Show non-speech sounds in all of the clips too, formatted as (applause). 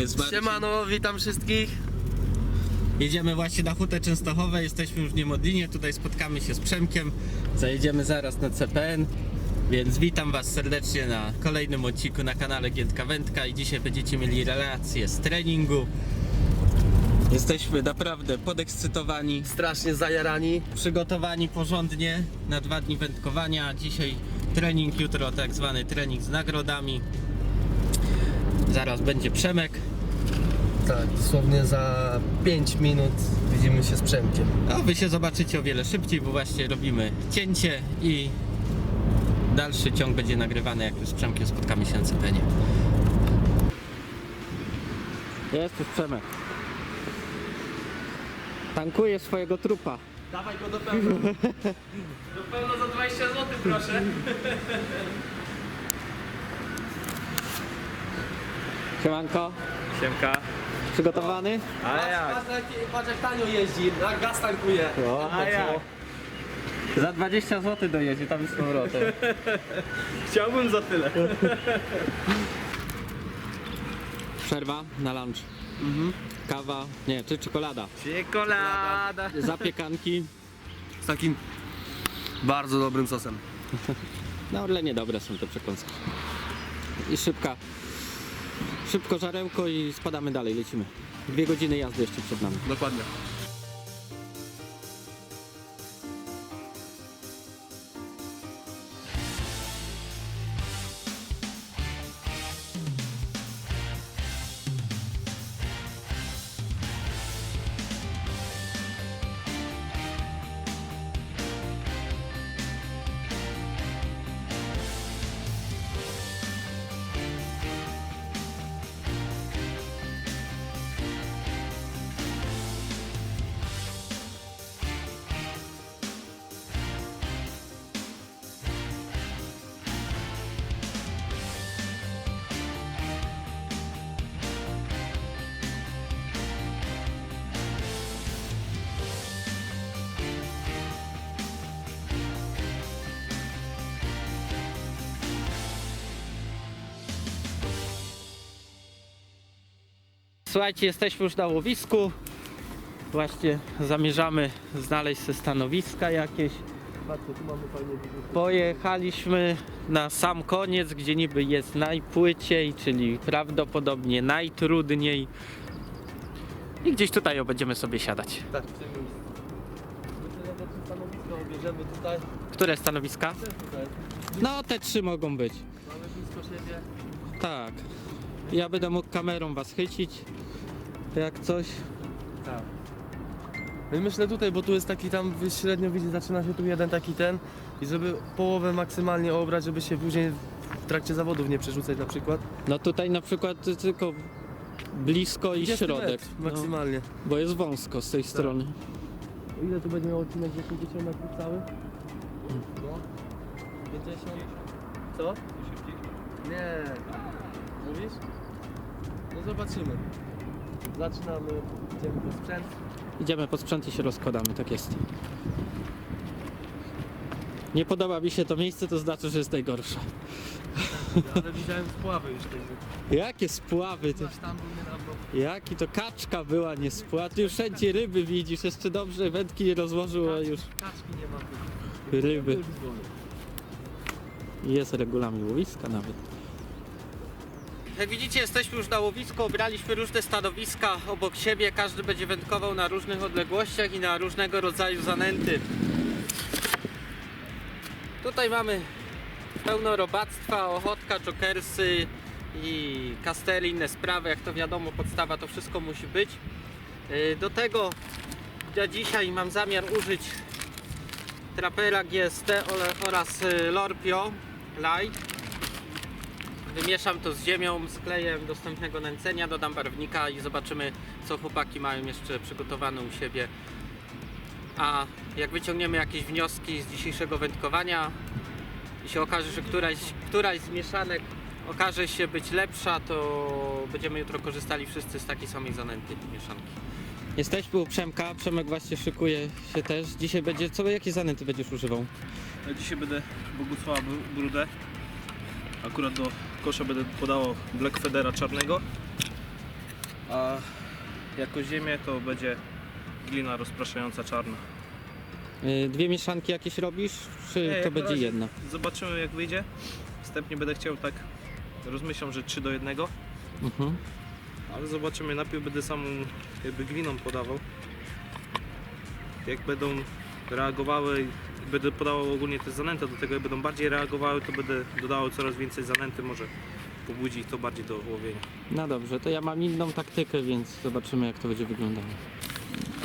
Jest. Siemano, witam wszystkich. Jedziemy właśnie na Hutę Częstochowe, jesteśmy już w Niemodlinie, tutaj spotkamy się z Przemkiem, zajedziemy zaraz na CPN, więc witam Was serdecznie na kolejnym odcinku na kanale Giętka Wędka i dzisiaj będziecie mieli relacje z treningu. Jesteśmy naprawdę podekscytowani, Strasznie zajarani. przygotowani porządnie na dwa dni wędkowania. Dzisiaj trening, jutro tak zwany trening z nagrodami. Zaraz będzie Przemek. Tak, dosłownie za 5 minut widzimy się z Przemkiem. A wy się zobaczycie o wiele szybciej, bo właśnie robimy cięcie i dalszy ciąg będzie nagrywany, jak już z Przemkiem spotkamy się na CPN-ie. Jest już Przemek. Tankuje swojego trupa. Dawaj go do pełna. (laughs) do pełna za 20 zł proszę. (laughs) Siemanko, Siemka. przygotowany? A jak? patrz, jak, tanio jeździ, na gaz tankuje. O, A jak? Za 20 zł dojedzie tam z powrotem. (laughs) Chciałbym za tyle. (laughs) Przerwa na lunch. Kawa, nie, czy czekolada. Czekolada. (laughs) Zapiekanki. Z takim bardzo dobrym sosem. Na Orlenie dobre są te przekąski. I szybka. Szybko żarełko i spadamy dalej, lecimy. Dwie godziny jazdy jeszcze przed nami. Dokładnie. Słuchajcie, jesteśmy już na łowisku. Właśnie zamierzamy znaleźć sobie stanowiska jakieś. Patrzcie, tu mamy fajnie widzę. Pojechaliśmy na sam koniec, gdzie niby jest najpłyciej, czyli prawdopodobnie najtrudniej. I gdzieś tutaj będziemy sobie siadać. Tak, w tym miejscu. Stanowisko obierzemy tutaj. Które stanowiska? No, te trzy mogą być. Mamy blisko siebie. Tak. Ja będę mógł kamerą was chycić. Jak coś. Tak. No i myślę tutaj, bo tu jest taki tam średnio widzi, zaczyna się tu jeden taki ten i żeby połowę maksymalnie obrać, żeby się później w trakcie zawodów nie przerzucać na przykład. No tutaj na przykład tylko blisko i 20 środek. metr No, maksymalnie. bo jest wąsko z tej strony. Ile tu będzie miał odcinek 10 metrów cały? No. 50. Co? Nie. Mówisz? No zobaczymy. Zaczynamy, idziemy po sprzęt. Idziemy po sprzęt i się rozkładamy, tak jest. Nie podoba mi się to miejsce, to znaczy, że jest najgorsze. Ale widziałem spławy już tej Jakie spławy, ty, Aż tam był niedawno. jaki to kaczka była, nie spława. Ty już wszędzie ryby widzisz, jeszcze dobrze wędki nie rozłożył, a już Kaczki nie ma ryby. Jest regulamin łowiska nawet. Jak widzicie, jesteśmy już na łowisku, obraliśmy różne stanowiska obok siebie. Każdy będzie wędkował na różnych odległościach i na różnego rodzaju zanęty. Tutaj mamy pełno robactwa, ochotka, jokersy i kastery, inne sprawy. Jak to wiadomo, podstawa to wszystko musi być. Yy, Do tego ja dzisiaj mam zamiar użyć trapera GST oraz y, Lorpio Light. Wymieszam to z ziemią, z klejem dostępnego nęcenia, dodam barwnika i zobaczymy co chłopaki mają jeszcze przygotowane u siebie. A jak wyciągniemy jakieś wnioski z dzisiejszego wędkowania i się okaże, że któraś, któraś z mieszanek okaże się być lepsza, to będziemy jutro korzystali wszyscy z takiej samej zanęty mieszanki. Jesteśmy u Przemka, Przemek właśnie szykuje się też. Dzisiaj będzie, co, jakie zanęty będziesz używał? Ja Dzisiaj będę Bogusława Bru- Brudę. Akurat do kosza będę podawał Black Federa czarnego. A jako ziemię to będzie glina rozpraszająca czarna. Y, Dwie mieszanki jakieś robisz, czy Nie, to jak na będzie razie jedna? Zobaczymy jak wyjdzie. Wstępnie będę chciał tak, rozmyślam, że 3 do 1, Mhm. ale zobaczymy. Najpierw będę samą jakby gliną podawał. Jak będą reagowały, będę podawał ogólnie te zanęty do tego, jak będą bardziej reagowały, to będę dodawał coraz więcej zanęty, może pobudzi ich to bardziej do łowienia. No dobrze, to ja mam inną taktykę, więc zobaczymy jak to będzie wyglądało.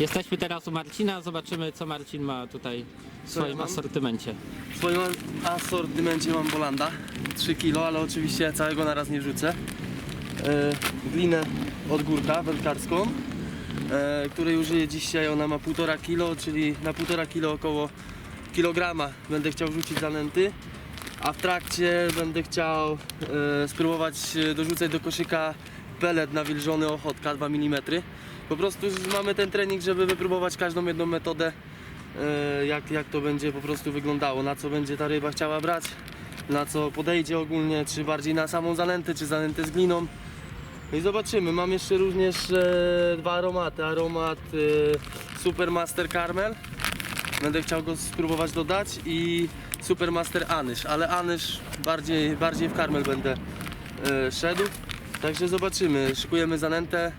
Jesteśmy teraz u Marcina, zobaczymy co Marcin ma tutaj w Co ja swoim mam? asortymencie. W swoim asortymencie mam Bolanda 3 kg, ale oczywiście całego naraz nie rzucę. E, glinę od górka wędkarską, e, której użyję dzisiaj. Ona ma 1,5 kg, czyli na 1,5 kg około kilograma będę chciał rzucić zanęty. A w trakcie będę chciał e, spróbować e, dorzucać do koszyka pelet nawilżony ochotka 2 mm. Po prostu mamy ten trening, żeby wypróbować każdą jedną metodę e, jak, jak to będzie po prostu wyglądało, na co będzie ta ryba chciała brać, na co podejdzie ogólnie, czy bardziej na samą zanętę, czy zanętę z gliną. No i zobaczymy, mam jeszcze również e, dwa aromaty, aromat e, Supermaster Caramel, będę chciał go spróbować dodać i Supermaster Anysz, ale Anysz bardziej, bardziej w karmel będę e, szedł, także zobaczymy, szykujemy zanętę,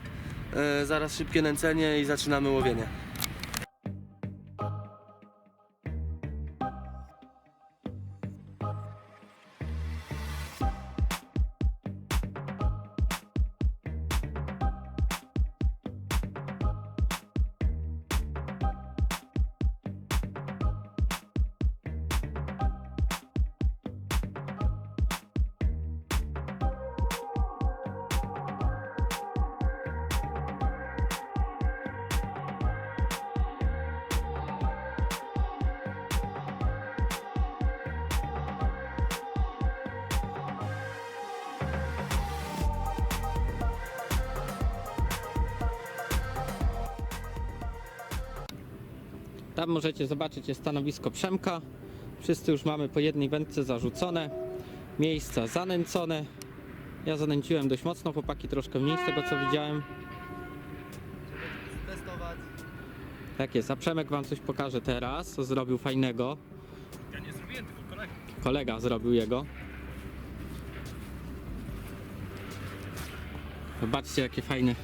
e, zaraz szybkie nęcenie i zaczynamy łowienie. Tam możecie zobaczyć jest stanowisko Przemka. Wszyscy już mamy po jednej wędce zarzucone. Miejsca zanęcone. Ja zanęciłem dość mocno, chłopaki troszkę mniej z tego co widziałem. Testować. Tak jest, a Przemek wam coś pokaże teraz, co zrobił fajnego. Ja nie zrobiłem, tylko kolega. Kolega zrobił jego. Zobaczcie jakie fajne.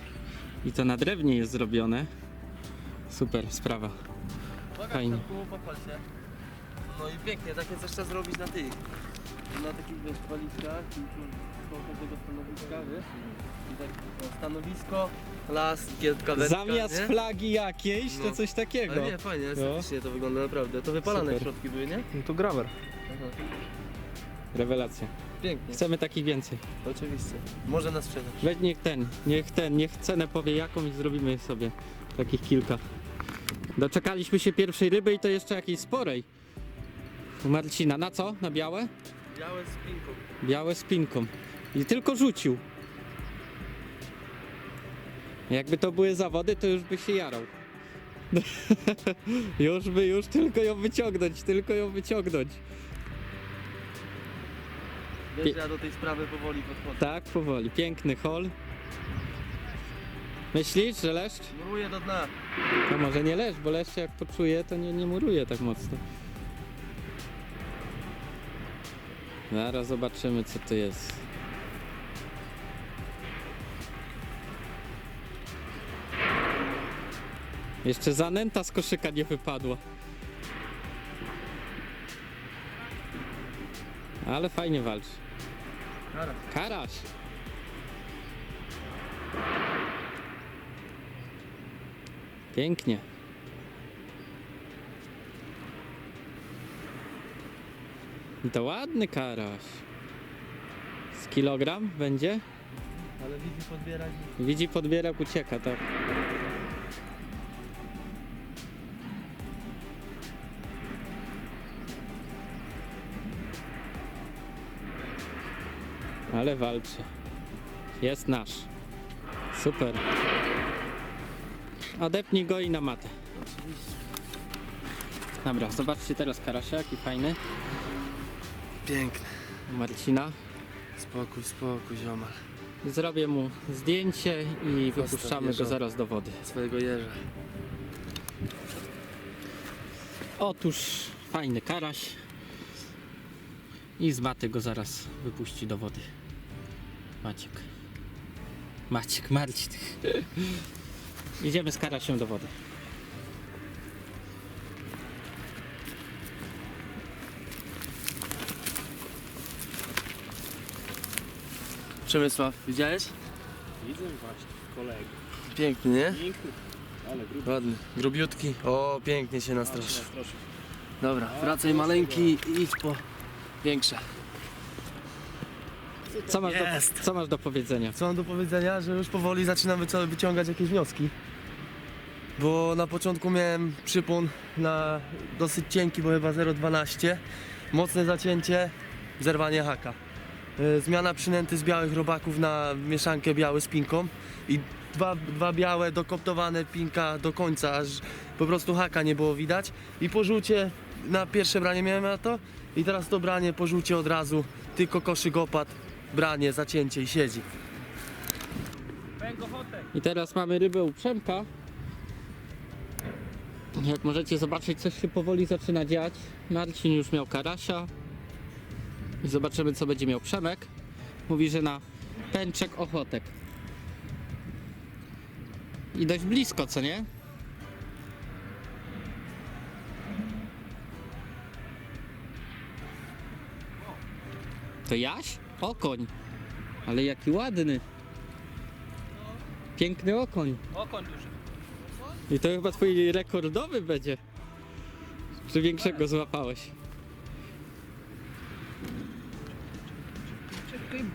I to na drewnie jest zrobione. Super sprawa. Fajnie. No i pięknie, takie coś trzeba zrobić na tych. Na takich wiesz, walizkach i tu koło każdego stanowiska, wiesz? I tak o, stanowisko, las, kielka wędka, Zamiast nie? flagi jakiejś, to No. coś takiego. Ale nie, fajnie, estetycznie to wygląda naprawdę. To wypalane Super. środki były, nie? No to grawer. Rewelacja. Pięknie, Chcemy takich więcej. oczywiście. Może na sprzedaż. Weź niech ten, niech ten, niech cenę powie jaką i zrobimy sobie takich kilka. Doczekaliśmy się pierwszej ryby i to jeszcze jakiejś sporej. U Marcina, na co? Na białe? Białe z pinką. Białe z pinką. I tylko rzucił. Jakby to były zawody, to już by się jarał. (laughs) już by, już tylko ją wyciągnąć, tylko ją wyciągnąć. Wiesz, ja do tej sprawy powoli podchodzę. Tak, powoli. Piękny hol. Myślisz, że leszcz? Muruję do dna. No może nie leszcz, bo leszcz jak poczuje, to nie, nie muruje tak mocno. Zaraz zobaczymy co to jest. Jeszcze zanęta z koszyka nie wypadła. Ale fajnie walczy. Kara. Karaś. Pięknie. I to ładny karaś. Z kilogram będzie? Ale widzi podbierać. Widzi podbierak, ucieka, tak. Ale walczy. Jest nasz. Super. Odepnij go i na matę. Dobra, zobaczcie teraz karasia, jaki fajny. Piękne. U Marcina. Spokój, spokój, ziomal. Zrobię mu zdjęcie i Zostaw wypuszczamy go zaraz do wody. Swojego jeża. Otóż fajny karaś. I z maty go zaraz wypuści do wody. Maciek. Maciek, Marcin. (laughs) Idziemy z karasiem do wody. Przemysław, widziałeś? Widzę właśnie, kolegę. Piękny, nie? Piękny, ale gruby. Ładny. Grubiutki. O, pięknie się nastraszył. Dobra, wracaj maleńki i idź po większe. Co masz, do, Jest. co masz do powiedzenia? Co mam do powiedzenia, że już powoli zaczynam wyciągać jakieś wnioski. Bo na początku miałem przypon na dosyć cienki, bo chyba 0,12. Mocne zacięcie, zerwanie haka. E, Zmiana przynęty z białych robaków na mieszankę biały z pinką i dwa, dwa białe dokoptowane pinka do końca, aż po prostu haka nie było widać. I po na pierwsze branie miałem na to i teraz to branie po od razu, tylko koszyk opad, branie, zacięcie i siedzi. I teraz mamy rybę u Przemka. Jak możecie zobaczyć, coś się powoli zaczyna dziać. Marcin już miał karasia. Zobaczymy, co będzie miał Przemek. Mówi, że na pęczek ochotek. I dość blisko, co nie? To Jaś? Okoń. Ale jaki ładny. Piękny okoń. Okoń duży. I to chyba twój rekordowy będzie. Czy większego złapałeś?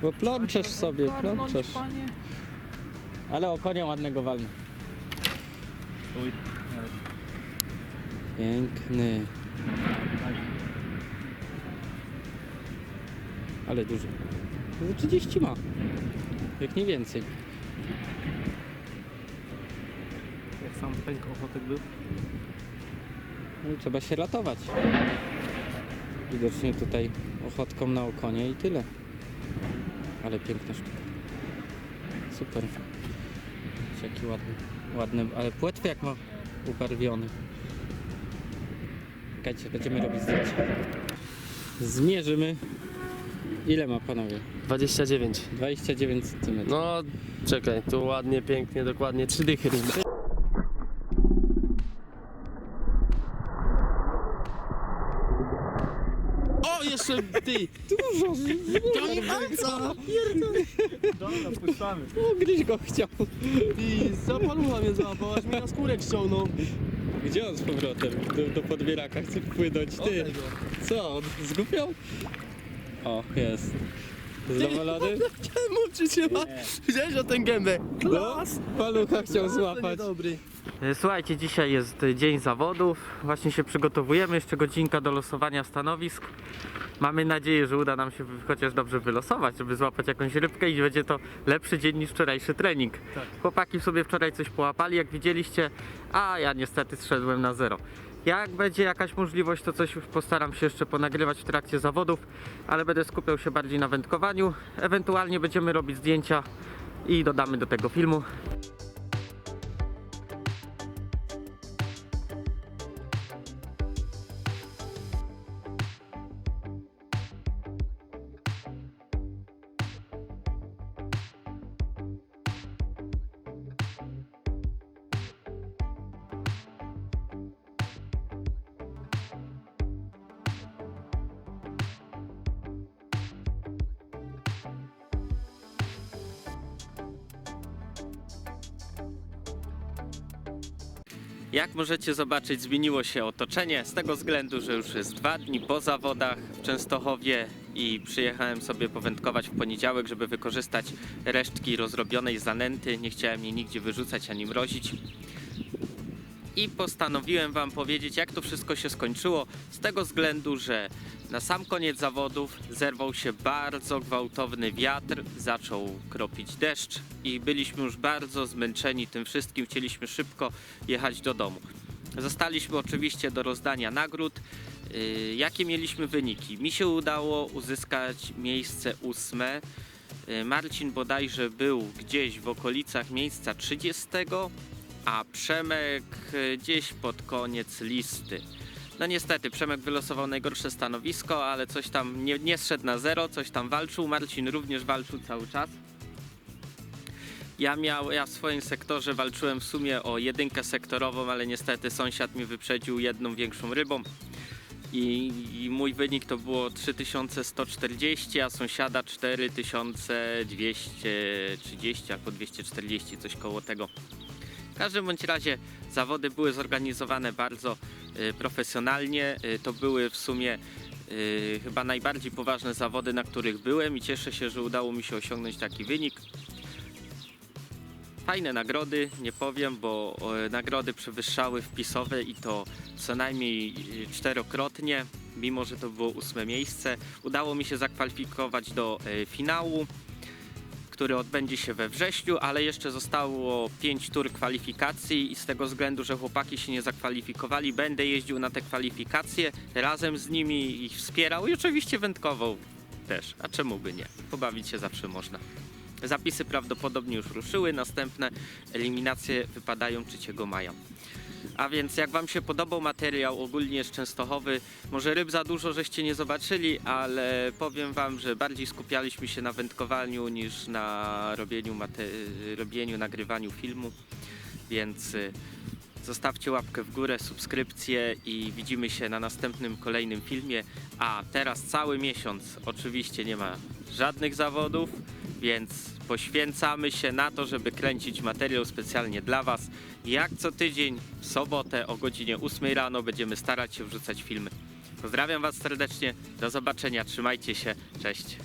Bo plączesz sobie, plączesz. Ale o konia ładnego walny. Piękny. Ale duży. To 30 ma. Jak nie więcej. Sam pęk ochotek był? No i trzeba się ratować. Widocznie tutaj ochotką na okonie i tyle. Ale piękna sztuka. Super. Jaki ładny, ładny, ale płetwy jak ma ubarwiony. Czekajcie, będziemy robić zdjęcie. Zmierzymy. Ile ma panowie? 29. 29 cm. No, czekaj, tu ładnie, pięknie, dokładnie trzy dychy ryby. O, jeszcze ty! Dużo! To nie palca! Dobra, puszczamy. O, gryź go chciał. Ty, zapalucha mnie złapał, aż mi na skórek ściągnął. Gdzie on z powrotem? Do, do podbieraka chce wpłynąć. Ty, Oddaj go. co, on zgubiał? O, jest. Zadowolony? Czemu przytrzyma? Widziałeś o tę gębę? Klas! Palucha chciał złapać. dobry. E, Słuchajcie, dzisiaj jest dzień zawodów. Właśnie się przygotowujemy, jeszcze godzinka do losowania stanowisk. Mamy nadzieję, że uda nam się chociaż dobrze wylosować, żeby złapać jakąś rybkę i będzie to lepszy dzień niż wczorajszy trening. Tak. Chłopaki sobie wczoraj coś połapali, jak widzieliście, a ja niestety zszedłem na zero. Jak będzie jakaś możliwość, to coś postaram się jeszcze ponagrywać w trakcie zawodów, ale będę skupiał się bardziej na wędkowaniu. Ewentualnie będziemy robić zdjęcia i dodamy do tego filmu. Jak możecie zobaczyć, zmieniło się otoczenie z tego względu, że już jest dwa dni po zawodach w Częstochowie i przyjechałem sobie powędkować w poniedziałek, żeby wykorzystać resztki rozrobionej zanęty. Nie chciałem jej nigdzie wyrzucać ani mrozić. I postanowiłem Wam powiedzieć, jak to wszystko się skończyło, z tego względu, że na sam koniec zawodów zerwał się bardzo gwałtowny wiatr, zaczął kropić deszcz i byliśmy już bardzo zmęczeni tym wszystkim, chcieliśmy szybko jechać do domu. Zostaliśmy oczywiście do rozdania nagród. Yy, jakie mieliśmy wyniki? Mi się udało uzyskać miejsce ósme Y, Marcin bodajże był gdzieś w okolicach miejsca 30, a Przemek y, gdzieś pod koniec listy. No niestety, Przemek wylosował najgorsze stanowisko, ale coś tam nie, nie zszedł na zero, coś tam walczył. Marcin również walczył cały czas. Ja, miał, ja w swoim sektorze walczyłem w sumie o jedynkę sektorową, ale niestety sąsiad mi wyprzedził jedną większą rybą. I, I mój wynik to było 3140, a sąsiada 4230 albo 240, coś koło tego. W każdym bądź razie zawody były zorganizowane bardzo profesjonalnie. Y, to były w sumie y, chyba najbardziej poważne zawody, na których byłem i cieszę się, że udało mi się osiągnąć taki wynik. Fajne nagrody, nie powiem, bo nagrody przewyższały wpisowe i to co najmniej czterokrotnie, mimo że to było ósme miejsce. Udało mi się zakwalifikować do finału, który odbędzie się we wrześniu, ale jeszcze zostało 5 tur kwalifikacji i z tego względu, że chłopaki się nie zakwalifikowali, będę jeździł na te kwalifikacje razem z nimi, ich wspierał i oczywiście wędkował też. A czemu by nie? Pobawić się zawsze można. Zapisy prawdopodobnie już ruszyły, następne eliminacje wypadają 3 maja. A więc jak Wam się podobał materiał ogólnie z Częstochowy, może ryb za dużo żeście nie zobaczyli, ale powiem Wam, że bardziej skupialiśmy się na wędkowaniu niż na robieniu, robieniu nagrywaniu filmu, więc y, zostawcie łapkę w górę, subskrypcję i widzimy się na następnym kolejnym filmie. A teraz cały miesiąc oczywiście nie ma żadnych zawodów, więc poświęcamy się na to, żeby kręcić materiał specjalnie dla Was. Jak co tydzień w sobotę o godzinie 8 rano będziemy starać się wrzucać filmy. Pozdrawiam Was serdecznie, do zobaczenia, trzymajcie się, cześć.